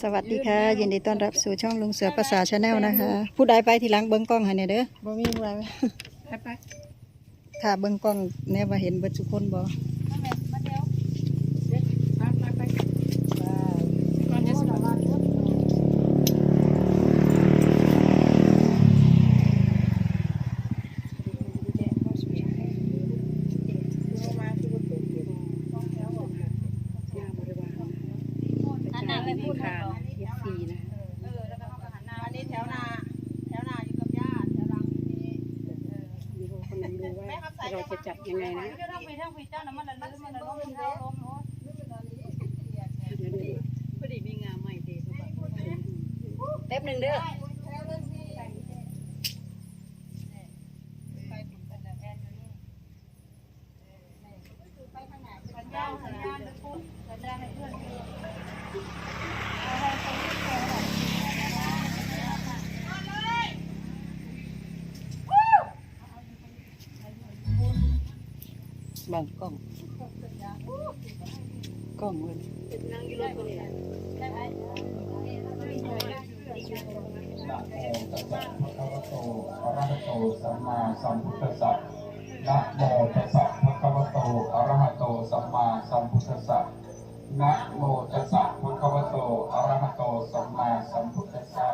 สวัสดีค่ะ ยินดีต้อนรับสู่ช่องลุงเสือภาษาชาแนลนะคะ ผู้ใดไปทีหลังเบิ้งกล้องให้เนี่ยเด้อบ่มีอะไรไหมไปไปถ้าเบิ้งกล้องเนี่ยว่าเห็นเบิดทุกคนบ่ ไปไปไปก่อนจะสบาย อันนั้นไม่พูด ค่ะ หรอ เอฟซีนะ เออแล้วก็เขาก็หันหน้าอันนี้แถวนาแถวนาอยู่กับญาติแถวหลังนี่ ดูคนนั้นดูว่า เราจะจับยังไงนะเดี๋ยวทั้งปีทั้งปีเจ้าน่ะมันละลืมมันละล้มมันละล้มโอ้ เดี๋ยวดู พอดีมีงานใหม่ดี แป๊บหนึ่งเด้อ สัญญาณสัญญาณจะพูดสัญญาณให้เพื่อน บังกล้อง กล้องเลยสัมมาสัมพุทธัสสะนะโมตัสสะภะคะวะโตอะระหะโตสัมมาสัมพุทธัสสะนะโมตัสสะภะคะวะโตอะระหะโตสัมมาสัมพุทธัสสะ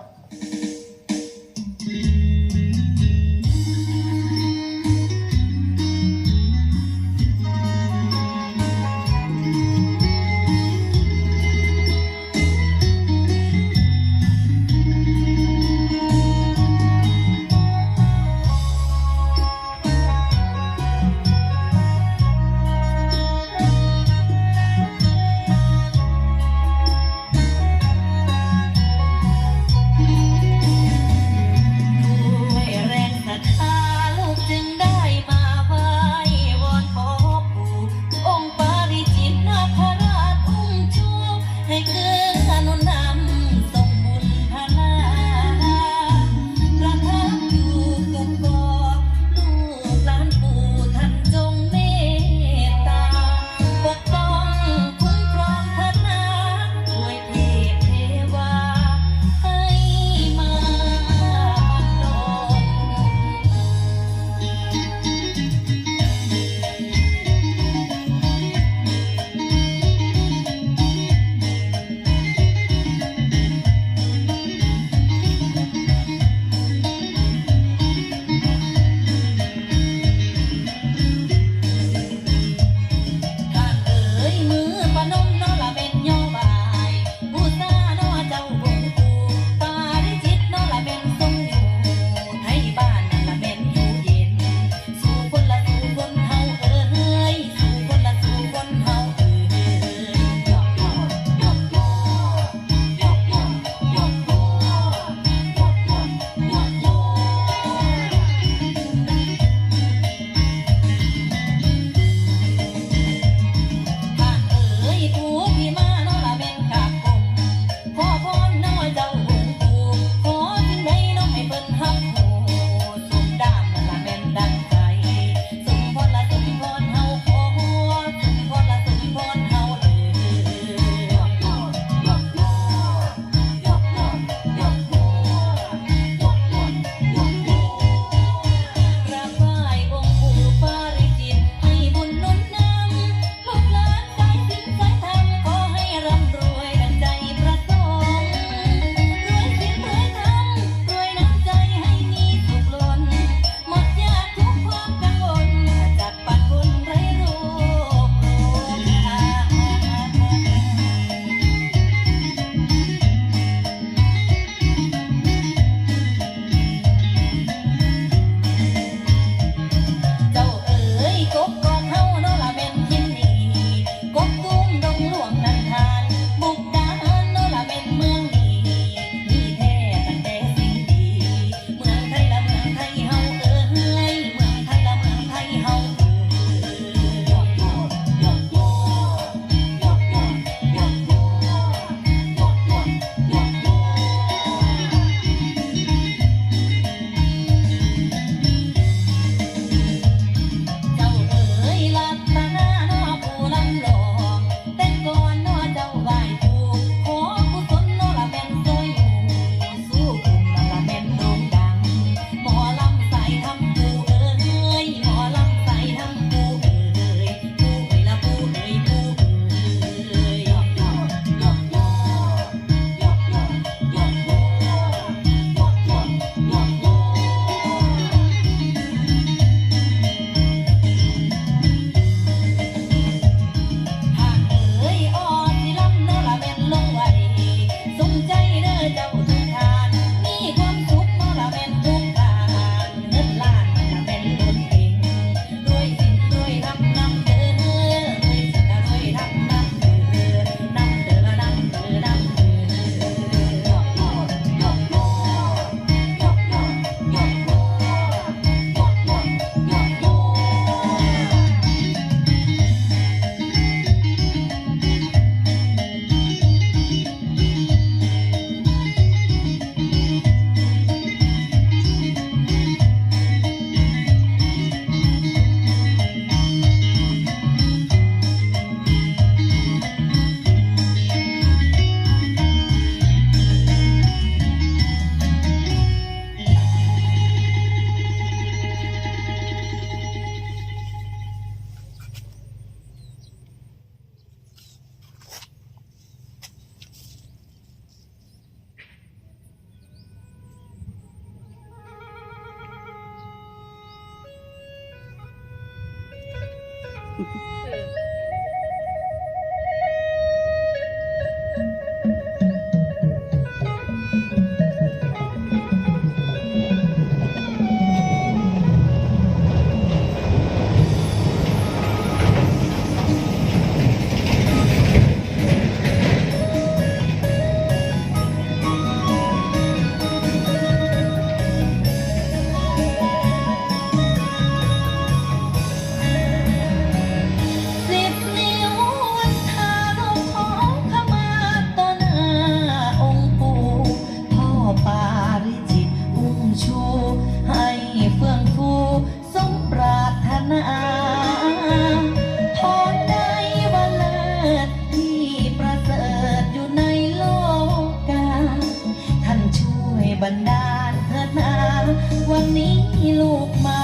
นี้ลูกมา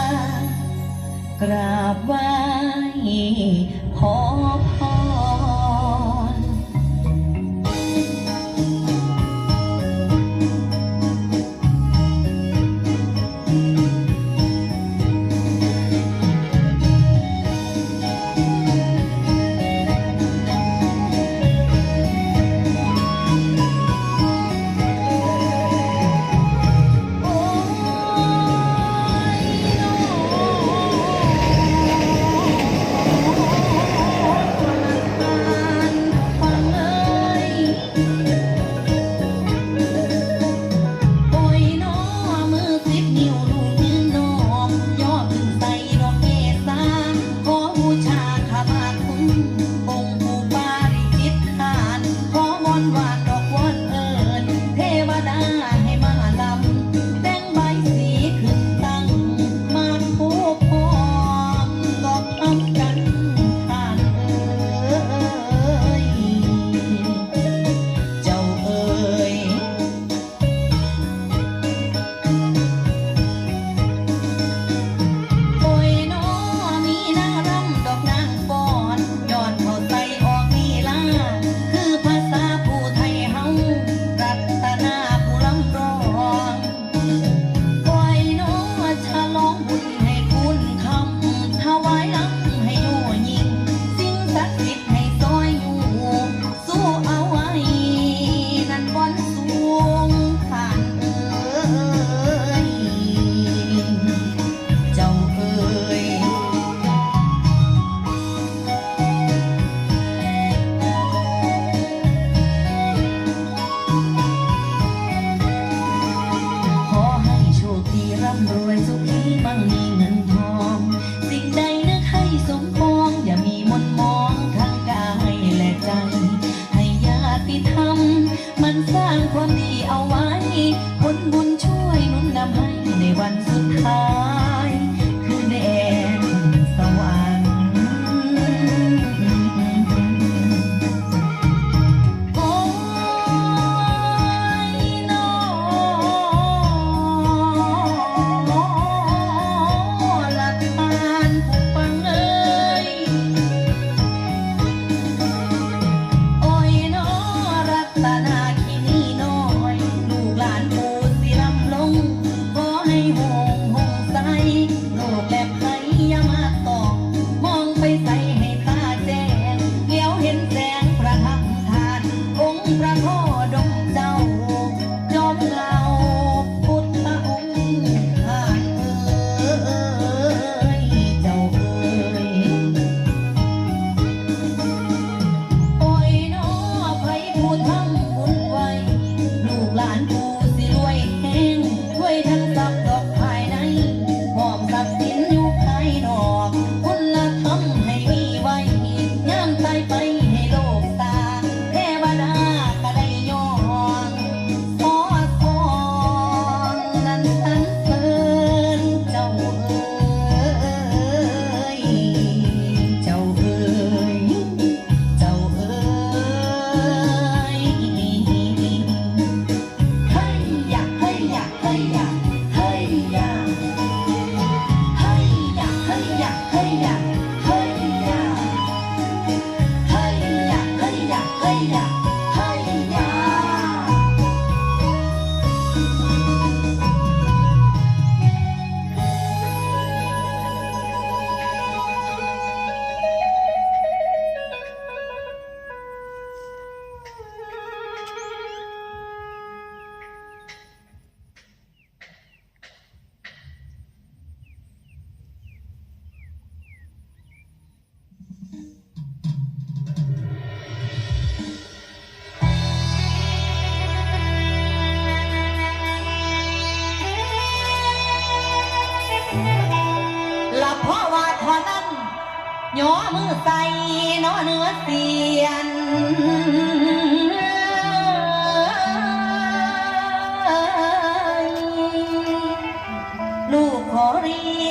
กราบไหว้พ่อพร high.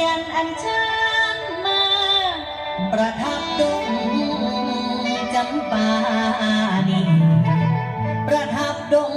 ยนอันเชิญมา ประทับดงจำปานีประทับดง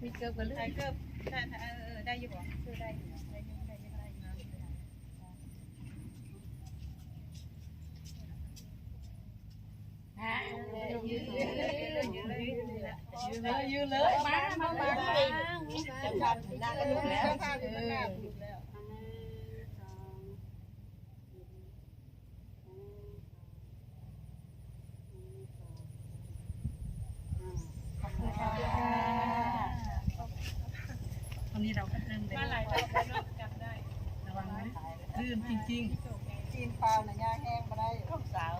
มีเกือบกันเลยใช้เกือบได้ได้อยู่บ่คือได้อยู่ได้ยังได้ยังได้นะฮะยืดเลยยืดเลยยืดเลยยืดเลยมามามาจับจับหน้ากันลูกแล้ว อนนี้เราก็เริ่มไหลายรอบนอะจำได้ระวังนะลื่นจริงจกิงจีนเปล่าน่ยาแห้งไปได้ลูกสาว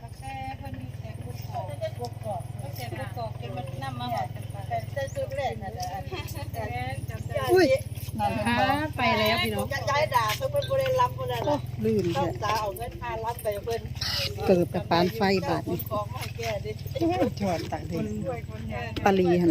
กาแฟเพิ่นมีแต่บุกกอกบุกกอกก็แต่บกกอกจนมันนำมันแต่แต่น้ออันนี้แต่นจำได้อุ้ยนั่นแหละไปแล้วพี่น้องจะย้ายด่าเพิ่นบ่ได้รับบ่ได้ล่รลื่นลูกสาเอาเงินพาลับไปเพื่อน เกิดประปานไฟบาดนี่ถอดตักเดิกปลีหัน